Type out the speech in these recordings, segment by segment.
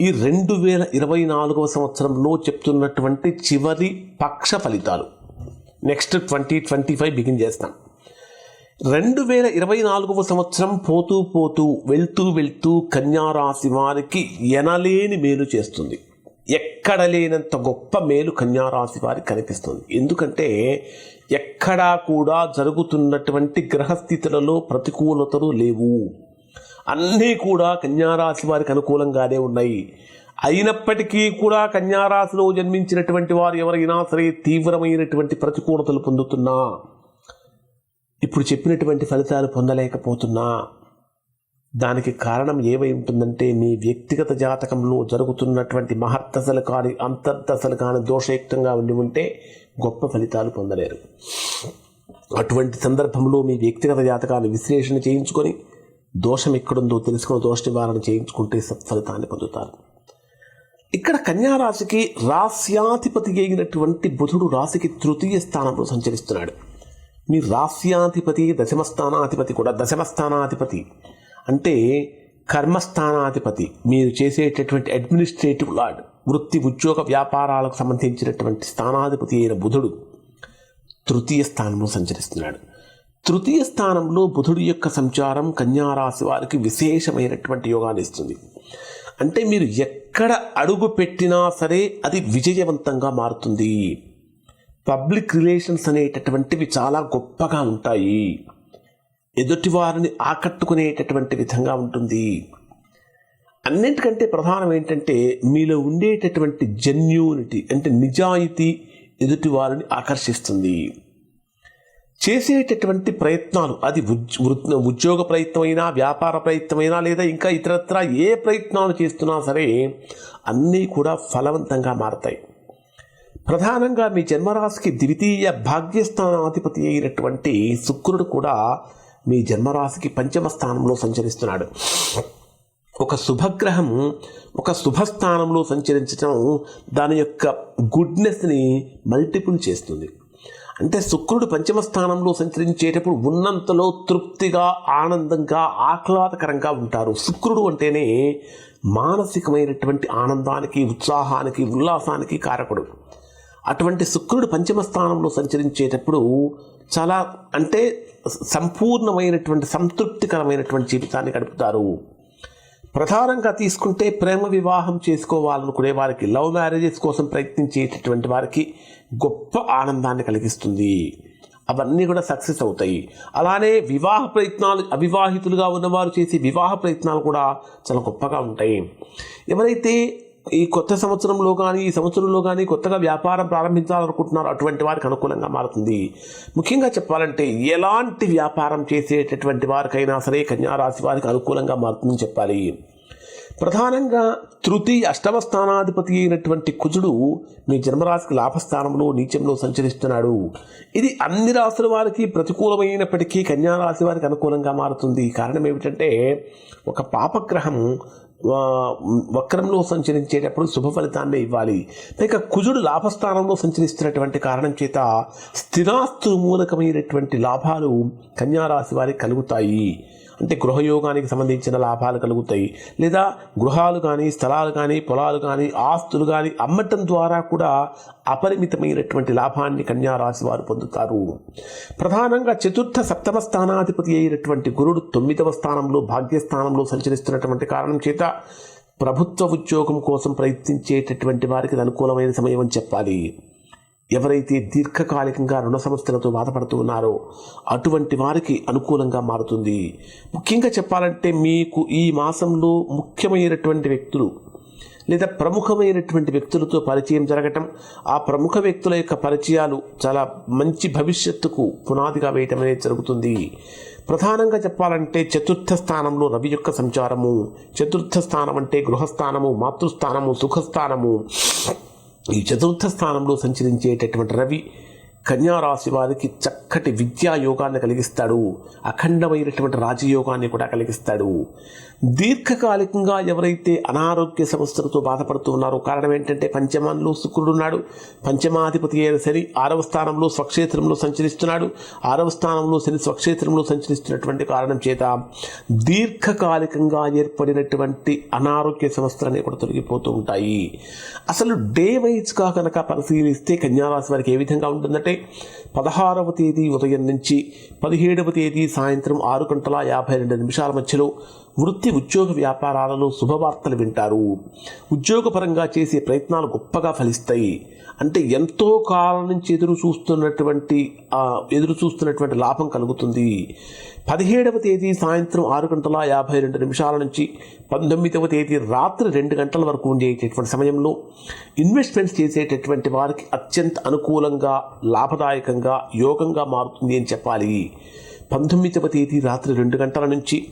ఈ రెండు వేల ఇరవై నాలుగవ సంవత్సరంలో చెప్తున్నటువంటి చివరి పక్ష ఫలితాలు. Next twenty twenty five begin చేస్తాం. రెండు వేల ఇరవై నాలుగవ సంవత్సరం పోతూ పోతూ వెళ్తూ వెళ్తూ కన్యారాశి వారికి ఎనలేని మేలు చేస్తుంది. ఎక్కడ లేనంత గొప్ప మేలు కన్యారాశి వారికి కనిపిస్తుంది. ఎందుకంటే ఎక్కడా కూడా జరుగుతున్నటువంటి గ్రహస్థితులలో ప్రతికూలతలు లేవు. అన్నీ కూడా కన్యారాశి వారికి అనుకూలంగానే ఉన్నాయి. అయినప్పటికీ కూడా కన్యారాశిలో జన్మించినటువంటి వారు ఎవరైనా సరే తీవ్రమైనటువంటి ప్రతికూలతలు పొందుతున్నా ఇప్పుడు చెప్పినటువంటి ఫలితాలు పొందలేకపోతున్నా దానికి కారణం ఏమై ఉంటుందంటే మీ వ్యక్తిగత జాతకంలో జరుగుతున్నటువంటి మహర్దశలు కానీ అంతర్దశలు కానీ దోషయుక్తంగా ఉండి ఉంటే గొప్ప ఫలితాలు పొందలేరు. అటువంటి సందర్భంలో మీ వ్యక్తిగత జాతకాన్ని విశ్లేషణ చేయించుకొని దోషం ఎక్కడుందో తెలుసుకుని దోష నివారణ చేయించుకుంటే సత్ఫలితాన్ని పొందుతారు. ఇక్కడ కన్యారాశికి రాస్యాధిపతి అయినటువంటి బుధుడు రాశికి తృతీయ స్థానంలో సంచరిస్తున్నాడు. మీ రాస్యాధిపతి దశమస్థానాధిపతి కూడా దశమ స్థానాధిపతి అంటే కర్మస్థానాధిపతి మీరు చేసేటటువంటి అడ్మినిస్ట్రేటివ్ లార్డ్ వృత్తి ఉద్యోగ వ్యాపారాలకు సంబంధించినటువంటి స్థానాధిపతి అయిన బుధుడు తృతీయ స్థానంలో సంచరిస్తున్నాడు. తృతీయ స్థానంలో బుధుడి యొక్క సంచారం కన్యారాశి వారికి విశేషమైనటువంటి యోగాన్ని ఇస్తుంది. అంటే మీరు ఎక్కడ అడుగు పెట్టినా సరే అది విజయవంతంగా మారుతుంది. పబ్లిక్ రిలేషన్స్ అనేటటువంటివి చాలా గొప్పగా ఉంటాయి. ఎదుటి వారిని ఆకట్టుకునేటటువంటి విధంగా ఉంటుంది. అన్నింటికంటే ప్రధానం ఏంటంటే మీలో ఉండేటటువంటి జెన్యూనిటీ అంటే నిజాయితీ ఎదుటి వారిని ఆకర్షిస్తుంది. చేసేటటువంటి ప్రయత్నాలు అది ఉద్యోగ ప్రయత్నమైనా వ్యాపార ప్రయత్నమైనా లేదా ఇంకా ఇతరత్ర ఏ ప్రయత్నాలు చేస్తున్నా సరే అన్నీ కూడా ఫలవంతంగా మారతాయి. ప్రధానంగా మీ జన్మరాశికి ద్వితీయ భాగ్యస్థానాధిపతి అయినటువంటి శుక్రుడు కూడా మీ జన్మరాశికి పంచమ స్థానంలో సంచరిస్తున్నాడు. ఒక శుభగ్రహం ఒక శుభస్థానంలో సంచరించడం దాని యొక్క గుడ్నెస్ని మల్టిపుల్ చేస్తుంది. అంటే శుక్రుడు పంచమ స్థానంలో సంచరించేటప్పుడు ఉన్నంతలో తృప్తిగా ఆనందంగా ఆహ్లాదకరంగా ఉంటారు. శుక్రుడు అంటేనే మానసికమైనటువంటి ఆనందానికి ఉత్సాహానికి ఉల్లాసానికి కారకుడు. అటువంటి శుక్రుడు పంచమ స్థానంలో సంచరించేటప్పుడు చాలా అంటే సంపూర్ణమైనటువంటి సంతృప్తికరమైనటువంటి జీవితాన్ని గడుపుతారు. ప్రధానంగా తీసుకుంటే ప్రేమ వివాహం చేసుకోవాలనుకునే వారికి లవ్ మ్యారేజెస్ కోసం ప్రయత్నించేటటువంటి వారికి గొప్ప ఆనందాన్ని కలిగిస్తుంది. అవన్నీ కూడా సక్సెస్ అవుతాయి. అలానే వివాహ ప్రయత్నాలు అవివాహితులుగా ఉన్నవారు చేసే వివాహ ప్రయత్నాలు కూడా చాలా గొప్పగా ఉంటాయి. ఎవరైతే ఈ కొత్త సంవత్సరంలో కానీ ఈ సంవత్సరంలో కానీ కొత్తగా వ్యాపారం ప్రారంభించాలనుకుంటున్నారు అటువంటి వారికి అనుకూలంగా మారుతుంది. ముఖ్యంగా చెప్పాలంటే ఎలాంటి వ్యాపారం చేసేటటువంటి వారికైనా సరే కన్యారాశి వారికి అనుకూలంగా మారుతుందని చెప్పాలి. ప్రధానంగా తృతీయ అష్టమ స్థానాధిపతి అయినటువంటి కుజుడు మీ జన్మరాశికి లాభస్థానంలో నీచంలో సంచరిస్తున్నాడు. ఇది అన్ని రాశుల వారికి ప్రతికూలమైనప్పటికీ కన్యారాశి వారికి అనుకూలంగా మారుతుంది. కారణం ఏమిటంటే ఒక పాపగ్రహం వక్రంలో సంచరించేటప్పుడు శుభ ఫలితాన్ని ఇవ్వాలి. పైగా కుజుడు లాభస్థానంలో సంచరిస్తున్నటువంటి కారణం చేత స్థిరాస్తు మూలకమైనటువంటి లాభాలు కన్యారాశి వారికి కలుగుతాయి. అంటే గృహయోగానికి సంబంధించిన లాభాలు కలుగుతాయి. లేదా గృహాలు కానీ స్థలాలు కానీ పొలాలు కానీ ఆస్తులు కానీ అమ్మటం ద్వారా కూడా అపరిమితమైనటువంటి లాభాన్ని కన్యారాశి వారు పొందుతారు. ప్రధానంగా చతుర్థ సప్తమ స్థానాధిపతి అయినటువంటి గురుడు తొమ్మిదవ స్థానంలో భాగ్యస్థానంలో సంచరిస్తున్నటువంటి కారణం చేత ప్రభుత్వ ఉద్యోగం కోసం ప్రయత్నించేటటువంటి వారికి అనుకూలమైన సమయం అని చెప్పాలి. ఎవరైతే దీర్ఘకాలికంగా రుణ సమస్యలతో బాధపడుతూ ఉన్నారో అటువంటి వారికి అనుకూలంగా మారుతుంది. ముఖ్యంగా చెప్పాలంటే మీకు ఈ మాసంలో ముఖ్యమైనటువంటి వ్యక్తులు లేదా ప్రముఖమైనటువంటి వ్యక్తులతో పరిచయం జరగటం ఆ ప్రముఖ వ్యక్తుల యొక్క పరిచయాలు చాలా మంచి భవిష్యత్తుకు పునాదిగా వేయటం అనేది జరుగుతుంది. ప్రధానంగా చెప్పాలంటే చతుర్థ స్థానంలో రవి యొక్క సంచారము. చతుర్థ స్థానం అంటే గృహస్థానము మాతృస్థానము సుఖస్థానము. ఈ చతుర్థ స్థానంలో సంచరించేటటువంటి రవి కన్యారాశి వారికి చక్కటి విద్యా యోగాన్ని కలిగిస్తాడు. అఖండమైనటువంటి రాజయోగాన్ని కూడా కలిగిస్తాడు. దీర్ఘకాలికంగా ఎవరైతే అనారోగ్య సమస్యలతో బాధపడుతూ ఉన్నారో కారణం ఏంటంటే పంచమంలో శుక్రుడున్నాడు పంచమాధిపతి అయిన శని ఆరవ స్థానంలో స్వక్షేత్రంలో సంచరిస్తున్నాడు. ఆరవ స్థానంలో శని స్వక్షేత్రంలో సంచరిస్తున్నటువంటి కారణం చేత దీర్ఘకాలికంగా ఏర్పడినటువంటి అనారోగ్య సమస్యలన్నీ కూడా తొలగిపోతూ ఉంటాయి. అసలు డే వైజ్గా కనుక పరిశీలిస్తే కన్యారాశి వారికి ఏ విధంగా ఉంటుందంటే పదహారవ తేదీ ఉదయం నుంచి పదిహేడవ తేదీ సాయంత్రం ఆరు గంటల యాభై రెండు నిమిషాల మధ్యలో వృత్తి ఉద్యోగ వ్యాపారాలలో శుభవార్తలు వింటారు. ఉద్యోగపరంగా చేసే ప్రయత్నాలు గొప్పగా ఫలిస్తాయి. అంటే ఎంతో కాలం నుంచి ఎదురు చూస్తున్నటువంటి ఎదురు చూస్తున్నటువంటి లాభం కలుగుతుంది. పదిహేడవ తేదీ సాయంత్రం ఆరు గంటల యాభై రెండు నిమిషాల నుంచి పంతొమ్మిదవ తేదీ రాత్రి రెండు గంటల వరకు ఉండేటటువంటి సమయంలో ఇన్వెస్ట్మెంట్స్ చేసేటటువంటి వారికి అత్యంత అనుకూలంగా లాభదాయకంగా యోగంగా మారుతుంది అని చెప్పాలి. పంతొమ్మిదవ తేదీ రాత్రి రెండు గంటల నుంచి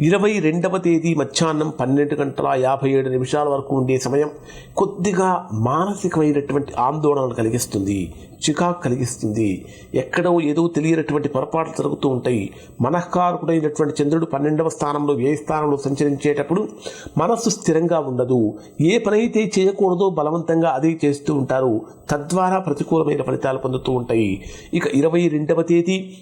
ఇరవై రెండవ తేదీ మధ్యాహ్నం పన్నెండు గంటల యాభై ఏడు నిమిషాల వరకు ఉండే సమయం కొద్దిగా మానసికమైనటువంటి ఆందోళనలు కలిగిస్తుంది చికాకు కలిగిస్తుంది. ఎక్కడో ఏదో తెలియనటువంటి పొరపాట్లు జరుగుతూ ఉంటాయి. మనఃకారకుడైనటువంటి చంద్రుడు పన్నెండవ స్థానంలో ఏ స్థానంలో సంచరించేటప్పుడు మనస్సు స్థిరంగా ఉండదు. ఏ పనైతే చేయకూడదో బలవంతంగా అదే చేస్తూ ఉంటారు. తద్వారా ప్రతికూలమైన ఫలితాలు పొందుతూ ఉంటాయి. ఇక ఇరవై రెండవ తేదీ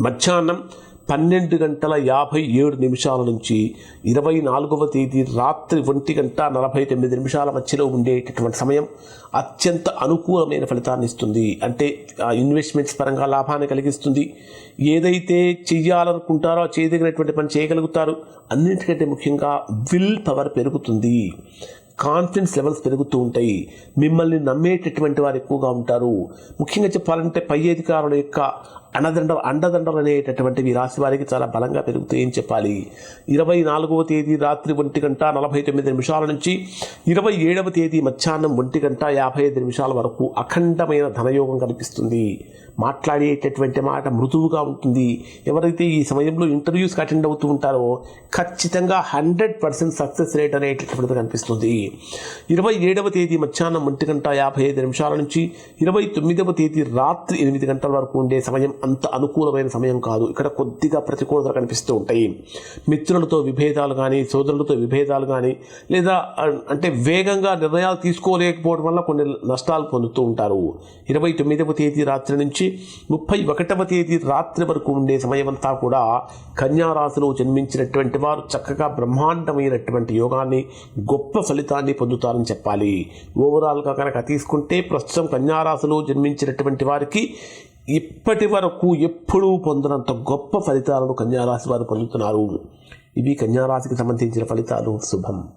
మధ్యాహ్నం పన్నెండు గంటల యాభై ఏడు నిమిషాల నుంచి ఇరవై నాలుగవ తేదీ రాత్రి ఒంటి గంట నలభై తొమ్మిది నిమిషాల మధ్యలో ఉండేటటువంటి సమయం అత్యంత అనుకూలమైన ఫలితాన్ని ఇస్తుంది. అంటే ఇన్వెస్ట్మెంట్స్ పరంగా లాభాన్ని కలిగిస్తుంది. ఏదైతే చెయ్యాలనుకుంటారో చేయదగినటువంటి పని చేయగలుగుతారు అన్నింటికంటే ముఖ్యంగా విల్ పవర్ పెరుగుతుంది. కాన్ఫిడెన్స్ లెవెల్స్ పెరుగుతూ ఉంటాయి. మిమ్మల్ని నమ్మేటటువంటి వారు ఎక్కువగా ఉంటారు. ముఖ్యంగా చెప్పాలంటే పై అధికారుల యొక్క అండదండ అండదండలు అనేటటువంటివి రాశి వారికి చాలా బలంగా పెరుగుతాయని చెప్పాలి. ఇరవై నాలుగవ తేదీ రాత్రి ఒంటి గంట నలభై తొమ్మిది నిమిషాల నుంచి ఇరవై ఏడవ తేదీ మధ్యాహ్నం ఒంటి గంట యాభై ఐదు నిమిషాల వరకు అఖండమైన ధనయోగం కనిపిస్తుంది. మాట్లాడేటటువంటి మాట మృదువుగా ఉంటుంది. ఎవరైతే ఈ సమయంలో ఇంటర్వ్యూస్కి అటెండ్ అవుతూ ఉంటారో ఖచ్చితంగా హండ్రెడ్ పర్సెంట్ సక్సెస్ రేట్ అనేటటువంటిది కనిపిస్తుంది. ఇరవై ఏడవ తేదీ మధ్యాహ్నం ఒంటి గంట యాభై ఐదు నిమిషాల నుంచి ఇరవై తొమ్మిదవ తేదీ రాత్రి ఎనిమిది గంటల వరకు ఉండే సమయం అంత అనుకూలమైన సమయం కాదు. ఇక్కడ కొద్దిగా ప్రతికూలతలు కనిపిస్తూ ఉంటాయి. మిత్రులతో విభేదాలు కానీ సోదరులతో విభేదాలు కానీ లేదా అంటే వేగంగా నిర్ణయాలు తీసుకోలేకపోవడం వల్ల కొన్ని నష్టాలు పొందుతూ ఉంటారు. ఇరవై తొమ్మిదవ తేదీ రాత్రి నుంచి ముప్పై ఒకటవ తేదీ రాత్రి వరకు ఉండే సమయమంతా కూడా కన్యారాశిలో జన్మించినటువంటి వారు చక్కగా బ్రహ్మాండమైనటువంటి యోగాన్ని గొప్ప ఫలితాన్ని పొందుతారని చెప్పాలి. ఓవరాల్గా కనుక తీసుకుంటే ప్రస్తుతం కన్యారాశిలో జన్మించినటువంటి వారికి ఇప్పటి వరకు ఎప్పుడూ పొందినంత గొప్ప ఫలితాలను కన్యారాశి వారు పొందుతున్నారు. ఇవి కన్యారాశికి సంబంధించిన ఫలితాలు. శుభం.